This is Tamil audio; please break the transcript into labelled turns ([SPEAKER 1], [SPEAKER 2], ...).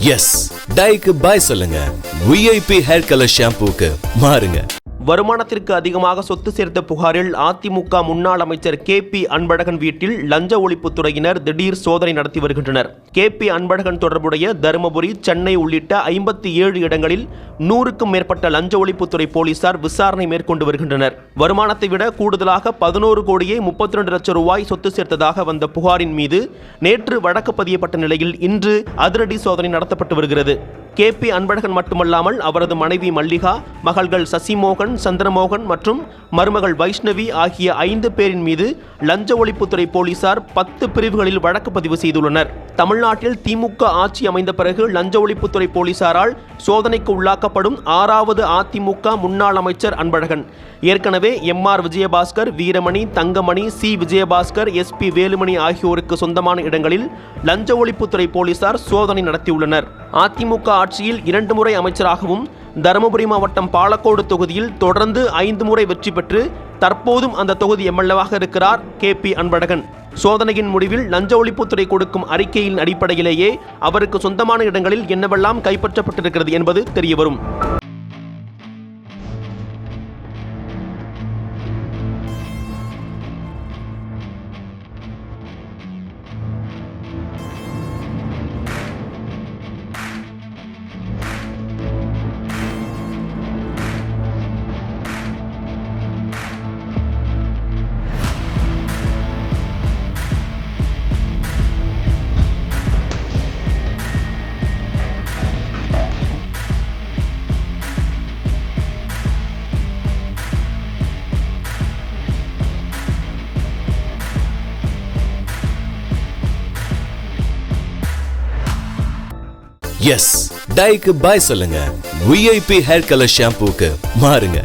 [SPEAKER 1] எஸ் டைக்கு பாய் சொல்லுங்க. விஐபி ஹேர் கலர் ஷாம்பூக்கு மாறுங்க.
[SPEAKER 2] வருமானத்திற்கு அதிகமாக சொத்து சேர்த்த புகாரில் அதிமுக முன்னாள் அமைச்சர் கே பி அன்பழகன் வீட்டில் லஞ்ச ஒழிப்புத்துறையினர் திடீர் சோதனை நடத்தி வருகின்றனர். கே பி அன்பழகன் தொடர்புடைய தருமபுரி சென்னை உள்ளிட்ட ஐம்பத்தி ஏழு இடங்களில் நூறுக்கும் மேற்பட்ட லஞ்ச ஒழிப்புத்துறை போலீசார் விசாரணை மேற்கொண்டு வருகின்றனர். வருமானத்தை விட கூடுதலாக பதினோரு கோடியே முப்பத்தி ரெண்டு லட்சம் ரூபாய் சொத்து சேர்த்ததாக வந்த புகாரின் மீது நேற்று வழக்கு பதியப்பட்ட நிலையில் இன்று அதிரடி சோதனை நடத்தப்பட்டு வருகிறது. கே பி அன்பழகன் மட்டுமல்லாமல் அவரது மனைவி மல்லிகா மகள்கள் சசிமோகன் சந்திரமோகன் மற்றும் மருமகள் வைஷ்ணவி ஆகிய ஐந்து பேரின் மீது லஞ்ச ஒழிப்புத்துறை போலீசார் பத்து பிரிவுகளில் வழக்கு பதிவு செய்துள்ளனர். தமிழ்நாட்டில் திமுக ஆட்சி அமைந்த பிறகு லஞ்ச ஒழிப்புத்துறை போலீசாரால் சோதனைக்கு உள்ளாக்கப்படும் ஆறாவது அதிமுக முன்னாள் அமைச்சர் அன்பழகன். ஏற்கனவே M R Vijayabaskar Veeramani Thangamani C Vijayabaskar S P Velumani ஆகியோருக்கு சொந்தமான இடங்களில் லஞ்ச ஒழிப்புத்துறை போலீசார் சோதனை நடத்தியுள்ளனர். அதிமுக ஆட்சியில் இரண்டு முறை அமைச்சராகவும் தருமபுரி மாவட்டம் பாலக்கோடு தொகுதியில் தொடர்ந்து ஐந்து முறை வெற்றி பெற்று தற்போதும் அந்த தொகுதி எம்எல்ஏவாக இருக்கிறார் கே பி அன்பழகன். சோதனையின் முடிவில் லஞ்ச ஒழிப்புத்துறை கொடுக்கும் அறிக்கையின் அடிப்படையிலேயே அவருக்கு சொந்தமான இடங்களில் என்னவெல்லாம் கைப்பற்றப்பட்டிருக்கிறது என்பது தெரியவரும்.
[SPEAKER 1] எஸ் டைக்கு பாய் சொல்லுங்க. விஐபி ஹேர் கலர் ஷாம்பூக்கு மாறுங்க.